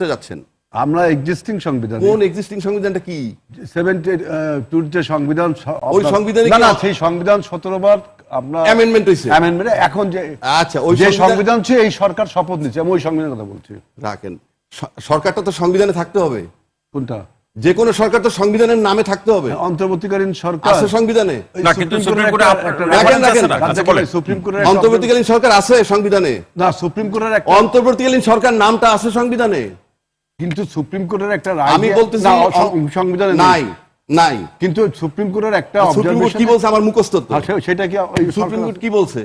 করতে যাচ্ছেন? আমরা এক্সিস্টিং সংবিধান কোন এক্সিস্টিং সংবিধানটা কি? সেভেন্টি টুর যে সংবিধান ওই সংবিধানে না কি- না সেই সংবিধান সতেরো বার আপনার Amendment হয়েছে? amendment, এখন যে আচ্ছা, ওই যে সংবিধান- ছিল এই সরকার শপথ নিচ্ছে আমি ওই সংবিধানের কথা বলছি। রাখেন। সরকারটা তো সংবিধানে থাকতে হবে। কোনটা? যে কোনো সরকার তো সংবিধানের নামে থাকতে হবে। অন্তর্বর্তীকালীন সরকার। আছে সংবিধানে। না, কিন্তু সুপ্রিম কোর্টে। সুপ্রিম কোর্টের অন্তর্বর্তীকালীন সরকার আছে সংবিধানে। না সুপ্রিম কোর্টের একটা অন্তর্বর্তীকালীন সরকার নামটা আছে সংবিধানে। কিন্তু সুপ্রিম কোর্টের একটা রায় আমি বলতেছি সংবিধানে নাই। নাই কিন্তু সুপ্রিম কোর্টের একটা সুপ্রিম কোর্ট কি বলছে আমার মুখস্থ সেটা কি সুপ্রিম কোর্ট কি বলছে?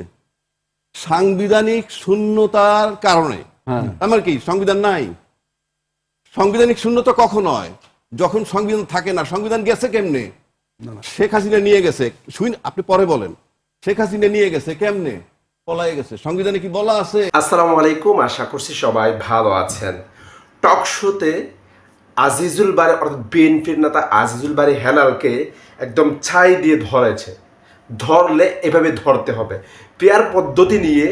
সাংবিধানিক শূন্যতার কারণে। হ্যাঁ। আমার কি? সংবিধান নাই। সাংবিধানিক শূন্যতা কখন হয়? যখন সংবিধান থাকে না সংবিধান গেছে কেমনে? শেখ হাসিনা নিয়ে গেছে। শুন আপনি পরে বলেন। শেখ হাসিনা নিয়ে গেছে কেমনে? পলাই গেছে। সংবিধানে কি বলা আছে? আসসালামু আলাইকুম আশা করছি সবাই ভালো আছেন। টক শোতে আজিজুল বারে, অর্থাৎ বিএনপির নেতা আজিজুল বারি হেলালকে একদম ছাই দিয়ে ধরেছে। ধরলে এভাবে ধরতে হবে। পেয়ার পদ্ধতি নিয়ে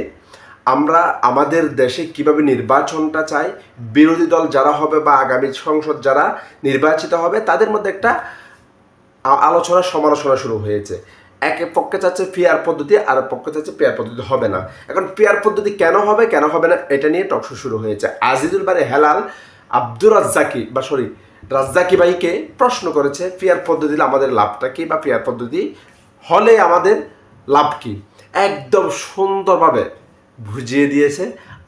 আমরা আমাদের দেশে কীভাবে নির্বাচনটা চাই, বিরোধী দল যারা হবে বা আগামী সংসদ যারা নির্বাচিত হবে, তাদের মধ্যে একটা আলোচনা সমালোচনা শুরু হয়েছে। এক পক্ষে চাচ্ছে পেয়ার পদ্ধতি, আর পক্ষে চাচ্ছে পেয়ার পদ্ধতি হবে না। এখন পেয়ার পদ্ধতি কেন হবে কেন হবে না, এটা নিয়ে টকশো শুরু হয়েছে। আজিজুল বারে হেলাল আব্দুর রাজ্জাকি, বা সরি রাজ্জাকি ভাইকে প্রশ্ন করেছে পেয়ার পদ্ধতিতে আমাদের লাভটা কী, বা পেয়ার পদ্ধতি হলে আমাদের লাভ কী? একদম সুন্দরভাবে বুঝিয়ে দিয়েছে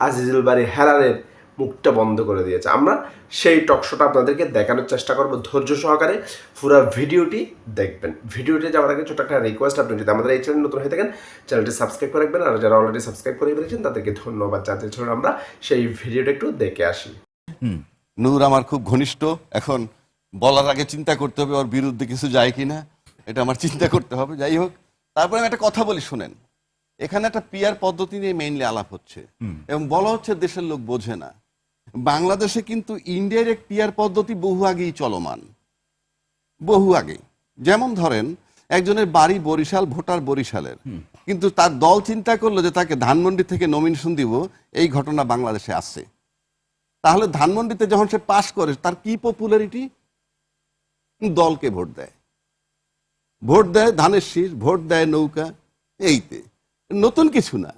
আজিজুল বাড়ি হেলালের মুখটা বন্ধ করে দিয়েছে। আমরা সেই টকশোটা আপনাদেরকে দেখানোর চেষ্টা করব ধৈর্য সহকারে। পুরো ভিডিওটি দেখবেন। ভিডিওটি যাওয়ার আগে ছোট একটা রিকোয়েস্ট আপনি যদি আমাদের এই চ্যানেল নতুন হয়ে থাকেন চ্যানেলটি সাবস্ক্রাইব করে রাখবেন। আর যারা অলরেডি সাবস্ক্রাইব করে ফেলেছেন তাদেরকে ধন্যবাদ জানতে চলুন আমরা সেই ভিডিওটা একটু দেখে আসি। নূর আমার খুব ঘনিষ্ঠ। এখন বলার আগে চিন্তা করতে হবে ওর বিরুদ্ধে কিছু যায় কিনা। এটা আমার চিন্তা করতে হবে যাই হোক। তারপরে আমি একটা কথা বলি শুনেন। এখানে একটা পিয়ার পদ্ধতি নিয়ে মেইনলি আলাপ হচ্ছে। এবং বলা হচ্ছে দেশের লোক বোঝে না। বাংলাদেশে কিন্তু ইনডাইরেক্ট পিয়ার পদ্ধতি বহু আগেই চলমান। বহু আগে যেমন ধরেন একজনের বাড়ি বরিশাল ভোটার বরিশালের। কিন্তু তার দল চিন্তা করল যে তাকে ধানমন্ডি থেকে নমিনেশন দিব এই ঘটনা বাংলাদেশে আছে তাহলে ধানমন্ডিতে যখন সে পাশ করে তার কি পপুলারিটি দলকে ভোট দেয়। ভোট দেয় ধানের শীষ ভোট দেয় নৌকা এইতে। নতুন কিছু না।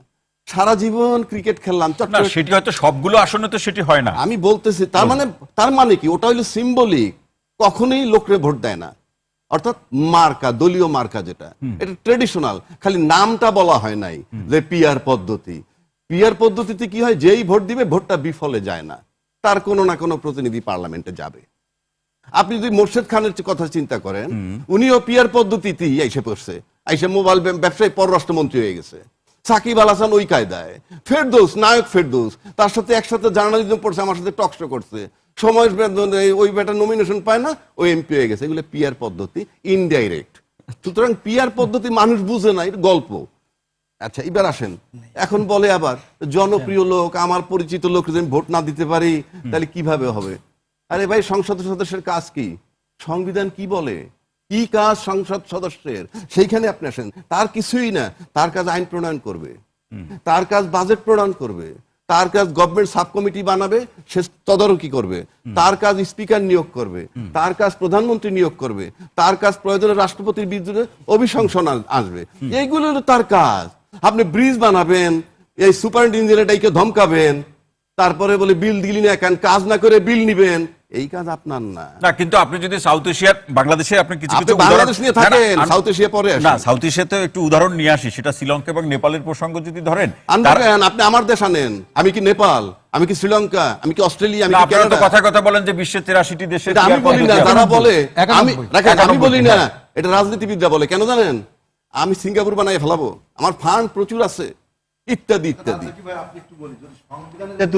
সারা জীবন ক্রিকেট খেললাম। সেটি হয়তো সবগুলো আসনে তো সেটি হয় না। আমি বলতেছি তার মানে তার মানে কি? ওটা হলো সিম্বলিক কখনোই লোকরে ভোট দেয় না। অর্থাৎ মার্কা দলীয় মার্কা যেটা এটা ট্রেডিশনাল খালি নামটা বলা হয় নাই যে পিয়ার পদ্ধতি। পিয়ার পদ্ধতিতে কি হয়? যেই ভোট দিবে ভোটটা বিফলে যায় না। তার কোনো না কোনো প্রতিনিধি পার্লামেন্টে যাবে। আপনি যদি মোর্শেদ খানের কথা চিন্তা করেন উনিও পিয়ার পদ্ধতিতেই এসে পড়ছে। এসে মোবাইল ব্য- ব্যবসায়ী পররাষ্ট্রমন্ত্রী হয়ে গেছে। সাকিব আল হাসান ওই কায়দায়। ফেরদৌস, নায়ক ফেরদৌস, তার সাথে একসাথে জার্নালিজম পড়ছে, আমার সাথে টকশো করছে। সময় ওই বেটা নমিনেশন পায় না ওই এমপি হয়ে গেছে। এগুলো পিয়ার পদ্ধতি ইনডাইরেক্ট সুতরাং পিয়ার পদ্ধতি মানুষ বুঝে না, এটা গল্প। আচ্ছা এবার আসেন। এখন বলে আবার, জনপ্রিয় লোক, আমার পরিচিত লোক যদি ভোট না দিতে পারি, তাহলে কীভাবে হবে? আরে ভাই, সংসদ সদস্যের কাজ কি? সংবিধান কি বলে? কি কাজ সংসদ সদস্যের? সেইখানে আপনি আসেন। তার কিছুই না। তার কাজ আইন প্রণয়ন করবে। তার কাজ বাজেট প্রণয়ন করবে। তার কাজ গভর্নমেন্ট সাব কমিটি বানাবে সে তদারকি করবে। তার কাজ স্পিকার নিয়োগ করবে। তার কাজ প্রধানমন্ত্রী নিয়োগ করবে। তার কাজ প্রয়োজনে রাষ্ট্রপতির বিরুদ্ধে অভিশংসন আসবে। এইগুলো হলো তার কাজ। আপনি ব্রিজ বানাবেন এই সুপার ইঞ্জিনিয়ারটাকে ধমকাবেন তারপরে বলে বিল দিলি না কেন? কাজ না করে বিল নিবেন। এই কাজ আপনার না। না কিন্তু আপনি যদি সাউথ এশিয়ার বাংলাদেশে আপনি কিছু কিছু উদাহরণ- বাংলাদেশ নিয়ে থাকেন, সাউথ এশিয়া পরে আসেন। না সাউথ এশিয়াতে একটু উদাহরণ নিয়ে আসি সেটা শ্রীলঙ্কা এবং নেপালের প্রসঙ্গ যদি ধরেন আপনি আমার দেশ আনেন আমি কি নেপাল আমি কি শ্রীলঙ্কা আমি কি অস্ট্রেলিয়া আমি কি তো কথা কথা বলেন যে বিশ্বের তেরাশিটি দেশে এটা আমি বলি না তারা বলে। আমি রাখেন, আমি বলি না। এটা রাজনীতিবিদরা বলে কেন জানেন? আমি সিঙ্গাপুর বানাই ফেলাবো আমার ফান্ড প্রচুর আছে। ইত্যাদি ইত্যাদি।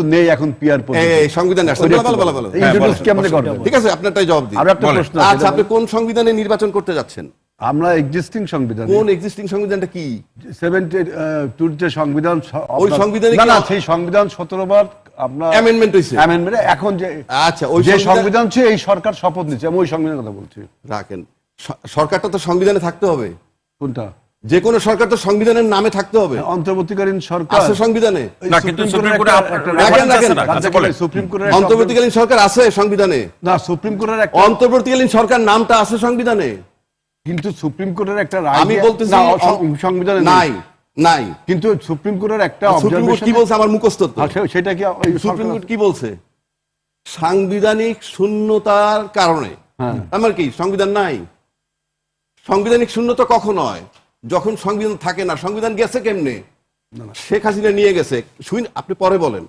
নেই এখন পিয়ার সংবিধান করবে ঠিক আছে আপনারটাই জবাব দিন। আর একটা বলেন। প্রশ্ন আছে, আচ্ছা আপনি কোন সংবিধানে নির্বাচন করতে যাচ্ছেন? আমরা এক্সিস্টিং সংবিধান। কোন এক্সিস্টিং সংবিধানটা কি? সেভেন্টি টুর যে সংবিধান ওই সংবিধানে না না সেই সংবিধান সতেরো বার আপনার হয়েছে? Amendment, এখন যে আচ্ছা, ওই যে সংবিধান- সংবিধান ছিল এই সরকার শপথ নিচ্ছে। আমি ওই সংবিধানের কথা বলছি। রাখেন। সরকারটা তো সংবিধানে থাকতে হবে। কোনটা? যে কোনো সরকার তো সংবিধানের নামে থাকতে হবে। অন্তর্বর্তীকালীন সরকার। আছে সংবিধানে। না, কিন্তু সুপ্রিম কোর্টে রাখেন, রাখেন। সুপ্রিম কোর্টের অন্তর্বর্তীকালীন সরকার আছে সংবিধানে। না সুপ্রিম কোর্টের একটা অন্তর্বর্তীকালীন সরকার নামটা আছে সংবিধানে। কিন্তু সুপ্রিম কোর্টের একটা রায় আমি বলতেছি সংবিধানে নাই। নাই কিন্তু সুপ্রিম কোর্টের একটা সুপ্রিম কোর্ট কি বলছে আমার মুখস্থ তো। সেটা কি সুপ্রিম কোর্ট কি বলছে? সাংবিধানিক শূন্যতার কারণে। হ্যাঁ। আমার কি সংবিধান নাই? সাংবিধানিক শূন্যতা কখন হয়? যখন সংবিধান থাকে না সংবিধান গেছে কেমনে? শেখ হাসিনা নিয়ে গেছে। শুন আপনি পরে বলেন।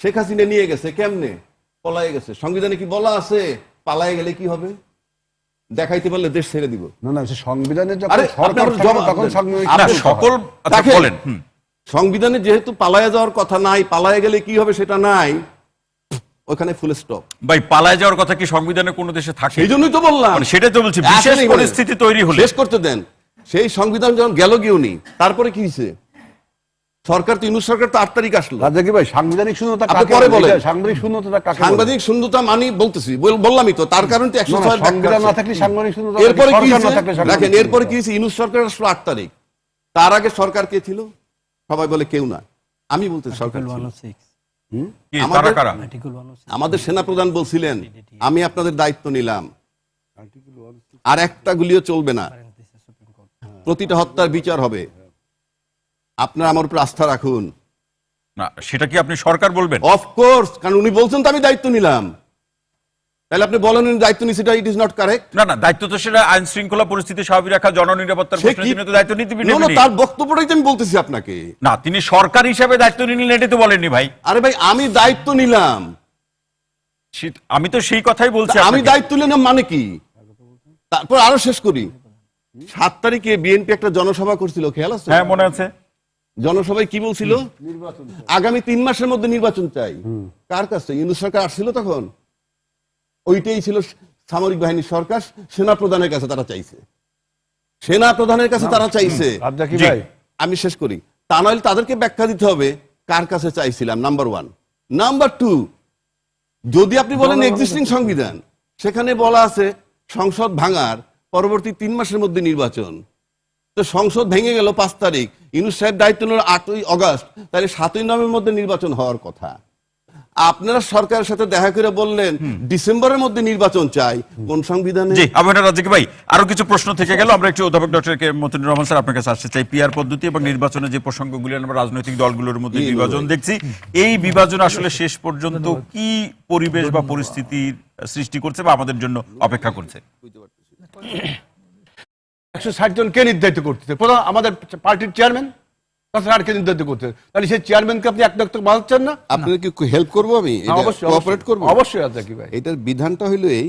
শেখ হাসিনা নিয়ে গেছে কেমনে? পলায়ে গেছে। সংবিধানে কি বলা আছে? পালায়ে গেলে কি হবে? দেখাইতে পারলে দেশ ছেড়ে দিব। না না সংবিধানে সকল আচ্ছা বলেন। সংবিধানে যেহেতু পালায় যাওয়ার কথা নাই পালায়ে গেলে কি হবে সেটা নাই ওখানে ফুল স্টপ ভাই পালায় যাওয়ার কথা কি সংবিধানে কোনো দেশে থাকে? সেই জন্যই তো বললাম। মানে সেটাই তো বলছি বিশেষ পরিস্থিতি তৈরি হলে। শেষ করতে দেন। সেই সংবিধান যখন গেল গিয়েওনি তারপরে কি হয়েছে? সরকার তো ইউনুস সরকার তো আট তারিখ আসলো। ভাই সাংবিধানিক শূন্যতা কাকে পরে বলে? সাংবিধানিক শূন্যতা কাকে বলে? শূন্যতা মানি বলতেছি বললামই তো তার কারণ তো একশো ছয় সংবিধান না থাকলে সাংবিধানিক শূন্যতা এরপরে কি সাংবিধানিক দেখেন এরপরে কি হয়েছে? ইউনুস সরকার আসলো আট তারিখ। তার আগে সরকার কে ছিল? সবাই বলে কেউ না। আমি বলতে সরকার। 106. কি আমাদের- তারা কারা? Article 106. আমাদের সেনাপ্রধান বলছিলেন আমি আপনাদের দায়িত্ব নিলাম। আর একটা গুলিও চলবে না। প্রতিটা হত্যার বিচার হবে। আপনারা আমার উপর আস্থা রাখুন। না সেটা কি আপনি সরকার বলবেন? অফকোর্স কারণ উনি বলছেন তো আমি দায়িত্ব নিলাম। তাহলে আপনি বলেন দায়িত্ব নিচ্ছে ইট ইজ নট কারেক্ট না না দায়িত্ব তো সেটা আইন শৃঙ্খলা পরিস্থিতি স্বাভাবিক রাখা জননিরাপত্তার প্রশ্নে তো দায়িত্ব নিতে তার বক্তব্যটাই আমি বলতেছি আপনাকে। না তিনি সরকার হিসেবে দায়িত্ব নিলেন এটি তো বলেননি ভাই। আরে ভাই আমি দায়িত্ব নিলাম। আমি তো সেই কথাই বলছি আমি দায়িত্ব নিলাম মানে কি? তারপর আরও শেষ করি। সাত তারিখে বিএনপি একটা জনসভা করছিল খেয়াল আছে? হ্যাঁ মনে আছে। জনসভায় কি বলছিল? নির্বাচন আগামী তিন মাসের মধ্যে নির্বাচন চাই। কার কাছে? ইউনুস সরকার আসছিল তখন? ওইটাই ছিল সামরিক বাহিনীর সরকার সেনা প্রধানের কাছে তারা চাইছে। সেনা প্রধানের কাছে তারা চাইছে। আমি শেষ করি। তা নইলে তাদেরকে ব্যাখ্যা দিতে হবে কার কাছে চাইছিলাম নাম্বার ওয়ান নাম্বার টু যদি আপনি বলেন এক্সিস্টিং সংবিধান সেখানে বলা আছে সংসদ ভাঙার পরবর্তী তিন মাসের মধ্যে নির্বাচন। তো সংসদ ভেঙে গেল পাঁচ তারিখ। ইউনুস সাহেব দায়িত্ব নিল আটই অগস্ট। তাহলে সাতই নভেম্বর মধ্যে নির্বাচন হওয়ার কথা। আপনারা সরকারের সাথে দেখা করে বললেন ডিসেম্বরের মধ্যে নির্বাচন চাই। কোন সংবিধানে? জি আবহাওয়া রাজ্যকে ভাই আরও কিছু প্রশ্ন থেকে গেল। আমরা একটু অধ্যাপক doctor K Matinur Rahman sir আপনার কাছে আসতে চাই। পিআর পদ্ধতি এবং নির্বাচনের যে প্রসঙ্গগুলি আমরা রাজনৈতিক দলগুলোর মধ্যে বিভাজন দেখছি এই বিভাজন আসলে শেষ পর্যন্ত কি পরিবেশ বা পরিস্থিতির সৃষ্টি করছে বা আমাদের জন্য অপেক্ষা করছে? একশো ষাট জন কে নির্ধারিত করতেছে প্রধান আমাদের পার্টির চেয়ারম্যান তাছাড়া আর কে নির্ধারিত করতে তাহলে সেই চেয়ারম্যানকে আপনি এক নক্ত বাঁধাচ্ছেন না? আপনাদের কি হেল্প করব আমি? অবশ্যই অবশ্যই। করব? অবশ্যই ভাই। এটার বিধানটা হইল এই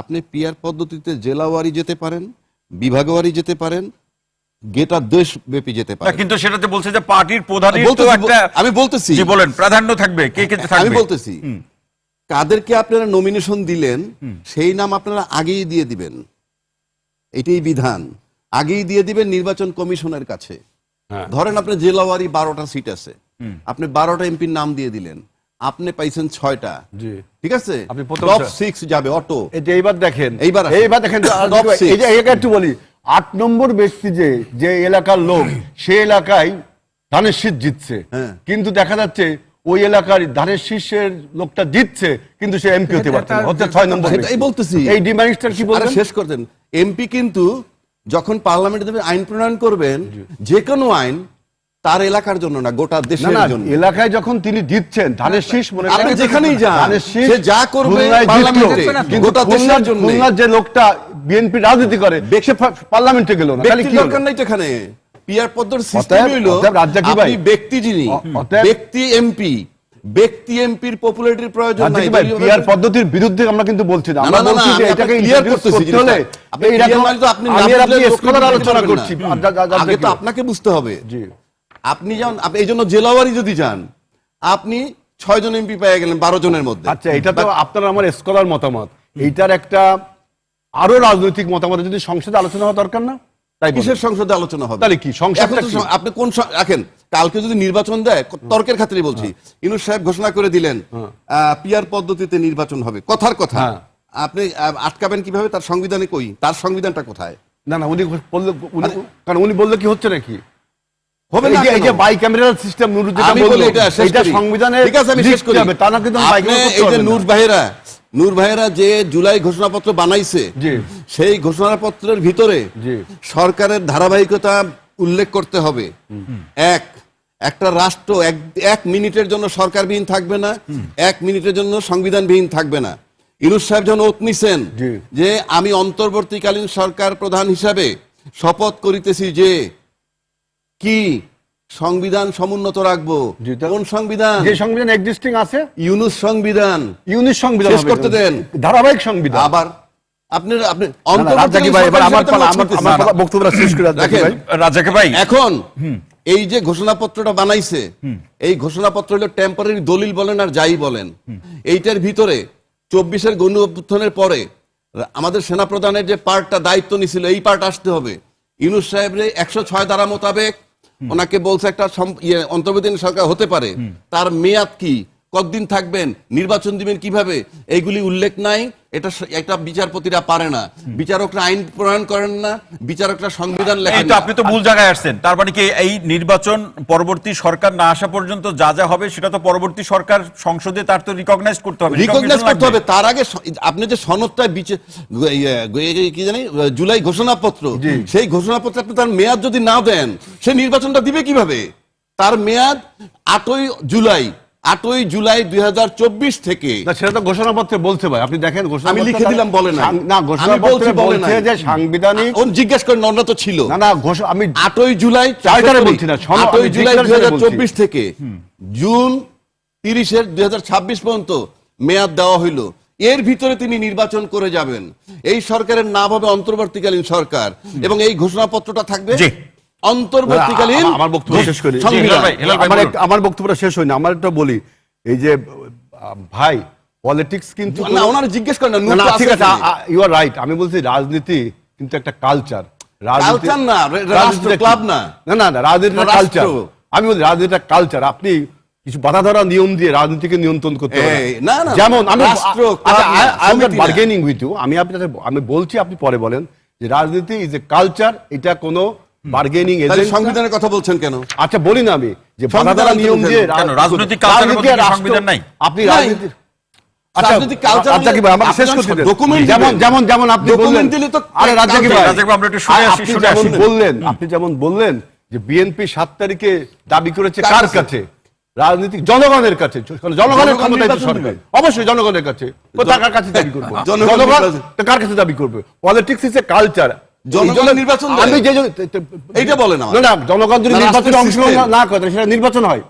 আপনি পিয়ার পদ্ধতিতে জেলাওয়ারি যেতে পারেন বিভাগওয়ারি যেতে পারেন গেটা দেশ ব্যাপী যেতে কিন্তু সেটাতে বলছে যে পার্টির বলতেছি, আমি বলতেছি। বলেন প্রাধান্য থাকবে কে কে আমি বলতেছি কাদেরকে আপনারা নমিনেশন দিলেন সেই নাম আপনারা আগেই দিয়ে দিবেন। এটাই বিধান। আগেই দিয়ে দিবেন নির্বাচন কমিশনের কাছে। হ্যাঁ। ধরেন আপনার জেলাওয়ারি বারোটা সিট আছে। আপনি বারোটা এমপির নাম দিয়ে দিলেন। আপনি পাইছেন ছয়টা। ঠিক আছে? আপনি টপ সিক্স যাবে অটো। এটা এইবার দেখেন এইবার। এইবার দেখেন একটু বলি আট নম্বর ব্যক্তি যে যে এলাকার লোক সে এলাকায় ধানের শীষ জিতছে। হ্যাঁ। কিন্তু দেখা যাচ্ছে ওই এলাকার ধানের শীষের লোকটা জিতছে কিন্তু সে এমপি হতে পারছে না হচ্ছে ছয় নম্বর বলতেছি। এই ডিমান্ডটা কি শেষ করতেন এমপি কিন্তু যখন পার্লামেন্টে দেবেন আইন প্রণয়ন করবেন যে কোনো আইন তার এলাকার জন্য না গোটা দেশের জন্য। এলাকায় যখন তিনি দিচ্ছেন ধানের শীষ মনে আপনি যেখানেই যান, ধানের শীষ সে যা করবে পার্লামেন্টে, গোটা দেশের জন্যে। যে লোকটা বিএনপি রাজনীতি করে সে পার্লামেন্টে গেল না তাহলে কি দরকার নাই তো এখানে। পিয়ার পদ্ধতির সিস্টেম হইল আপনি ব্যক্তি যিনি ব্যক্তি এমপি ব্যক্তি এমপির পপুলারিটির প্রয়োজন নাই ভাই, পিয়ার পদ্ধতির বিরুদ্ধে আমরা কিন্তু বলছি না। আমরা বলছি যে এটাকে introduce করতেছি করতে হলে আপনি মানে তো আপনি স্কলার আলোচনা করছি। আগে তো আপনাকে বুঝতে হবে। জি। আপনি যেমন আপনি এই জন্য জেলাওয়ারি যদি যান আপনি ছয় জন এমপি পেয়ে গেলেন বারো জনের মধ্যে। আচ্ছা এটা তো আপনার আমার স্কলার মতামত। এইটার একটা আরও রাজনৈতিক মতামত। যদি সংসদে আলোচনা হওয়া দরকার না। কিসের সংসদে আলোচনা হবে? তাহলে কি? সংসদটা আপনি কোন রাখেন কালকে যদি নির্বাচন দেয় তর্কের খাতিরে বলছি। ইনুস সাহেব ঘোষণা করে দিলেন পিয়ার পদ্ধতিতে নির্বাচন হবে। কথার কথা। হ্যাঁ। আপনি আটকাবেন কীভাবে? তার সংবিধানে কই? তার সংবিধানটা কোথায়? না না উনি বললে কারণ উনি বললে কি হচ্ছে নাকি? হবে না এই যে বাই ক্যামেরাল সিস্টেম বলল, এটা। সংবিধানে ঠিক আছে আমি শেষ করি। তা না কিন্তু এই যে নূর ভাইরা নূর ভাইরা যে জুলাই ঘোষণাপত্র বানাইছে। সেই ঘোষণাপত্রের ভিতরে সরকারের ধারাবাহিকতা উল্লেখ করতে হবে। এক একটা রাষ্ট্র এক এক মিনিটের জন্য সরকারবিহীন থাকবে না এক মিনিটের জন্য সংবিধানবিহীন থাকবে না। ইনুস সাহেব যখন ওত নিছেন যে আমি অন্তর্বর্তীকালীন সরকার প্রধান হিসাবে শপথ করিতেছি যে কি সংবিধান সমুন্নত রাখব। কোন সংবিধান? যে সংবিধান এক্সিস্টিং আছে ইউনুস সংবিধান। ইউনিট সংবিধান শেষ করতে দেন। ধারাবাহিক সংবিধান। আবার আপনি আপনি না, ভাই, এবার আমার পালা, আমার- আমার পালা বক্তব্যটা শেষ করে রাজ্জাকি রাজাকে ভাই। এখন এই যে ঘোষণাপত্রটা বানাইছে এই ঘোষণাপত্র হলো টেম্পোরারি দলিল বলেন আর যাই বলেন। এইটার ভিতরে চব্বিশের গণ অভ্যুত্থানের পরে আমাদের সেনাপ্রধানের যে পার্টটা দায়িত্ব নিছিল এই পার্ট আসতে হবে। ইউনুস সাহেবরে একশো ছয় ধারা মোতাবেক ওনাকে বলছে একটা অন্তর্বর্তীন ইয়ে, সরকার হতে পারে। তার মেয়াদ কি? কতদিন থাকবেন? নির্বাচন দিবেন কীভাবে? এইগুলি উল্লেখ নাই। এটা একটা বিচারপতিরা পারে না। বিচারকরা আইন প্রণয়ন করেন না বিচারকরা সংবিধান লেখেন না। আপনি তো ভুল জায়গায় আসছেন। তার মানে কি এই নির্বাচন পরবর্তী সরকার না আসা পর্যন্ত যা যা হবে সেটা তো পরবর্তী সরকার সংসদে তার তো রিকগনাইজ করতে হবে। রিকগনাইজ করতে হবে। তার আগে আপনি যে সনদটা ইয়ে, কি জানি জুলাই ঘোষণাপত্র। সেই ঘোষণাপত্রে আপনি তার মেয়াদ যদি না দেন সে নির্বাচনটা দিবে কীভাবে? তার মেয়াদ আটই জুলাই। আটই জুলাই দুই হাজার চব্বিশ থেকে। সেটা তো ঘোষণাপত্রে বলছে ভাই। আপনি দেখেন আমি লিখে দিলাম বলে না না ঘোষণাপত্রে বলছে যে সাংবিধানিক ওন জিজ্ঞেস করেন অন্য তো ছিল। না না আমি আটই জুলাই চার্টারে বলছি না, আটই জুলাই দুই। থেকে জুন তিরিশের দুই হাজার ছাব্বিশ পর্যন্ত মেয়াদ দেওয়া হইল। এর ভিতরে তিনি নির্বাচন করে যাবেন। এই সরকারের নাম হবে অন্তর্বর্তীকালীন সরকার। এবং এই ঘোষণাপত্রটা থাকবে জি। অন্তর্বর্তীকালীন আমার- বক্তব্য শেষ করি। আমার বক্তব্যটা শেষ হয়নি আমার একটা বলি। এই যে ভাই পলিটিক্স কিন্তু না ওনারা জিজ্ঞেস করেন না, ঠিক আছে ইউ আর রাইট আমি বলছি রাজনীতি কিন্তু একটা কালচার Culture না, রাষ্ট্র, club না। না না না রাজনীতি কালচার আমি রাজনীতিটা কালচার আপনি কিছু বাধা ধরা নিয়ম দিয়ে রাজনীতিকে নিয়ন্ত্রণ করতে পারেন। না, না, যেমন আমি। বার্গেনিং উইথ ইউ আমি আপনাদের আমি বলছি আপনি পরে বলেন যে রাজনীতি ইজ এ কালচার এটা কোনো বার্গেনিং তাহলে সংবিধানের কথা বলছেন কেন? আচ্ছা বলি না আমি। যে বাধা নিয়ম কেন? রাজনৈতিক culture এর মধ্যে আর কি রাষ্ট্র- সংবিধান নাই? আপনি আচ্ছা, document যেমন বললেন। যে বিএনপি সাত তারিখে দাবি করেছে কার কাছে? রাজনীতিক জনগণের কাছে। জনগণের ক্ষমতায় তো সরকার। অবশ্যই জনগণের কাছে। কার কাছে দাবি করবে? জনগণ কার কাছে দাবি করবে? পলিটিক্স ইজ এ কালচার নির্বাচন আমি যে জন- তে- তে- এইটা বলেন না। না জনগণ যদি নির্বাচনে অংশগ্রহণ না করে সেটা নির্বাচন হয়।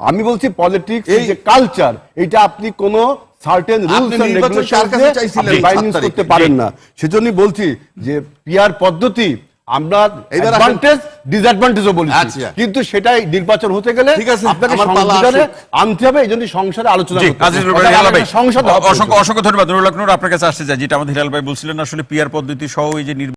আমি বলছি পলিটিক্স যে কালচার এটা আপনি কোন সার্টেন রুলস এন্ড নির্বাচন কার কাছে চাইছিলেন? সাত বাইন্ডিং তারিখে। করতে পারেন না। সেজন্যই বলছি যে পিআর পদ্ধতি আমরা অ্যাডভান্টেজ ডিসঅ্যাডভান্টেজও বলছি। আচ্ছা। কিন্তু সেটাই নির্বাচন হতে গেলে ঠিক আছে, আপনাকে সংবিধানে আনতে হবে এই জন্য সংসদে আলোচনা করতে সংসদে অসংখ্য অসংখ্য ধন্যবাদ। নুরুল আপনার কাছে আসতে চাই যেটা আমাদের হিলাল ভাই বলছিলেন আসলে পিয়ার পদ্ধতি সহ এই যে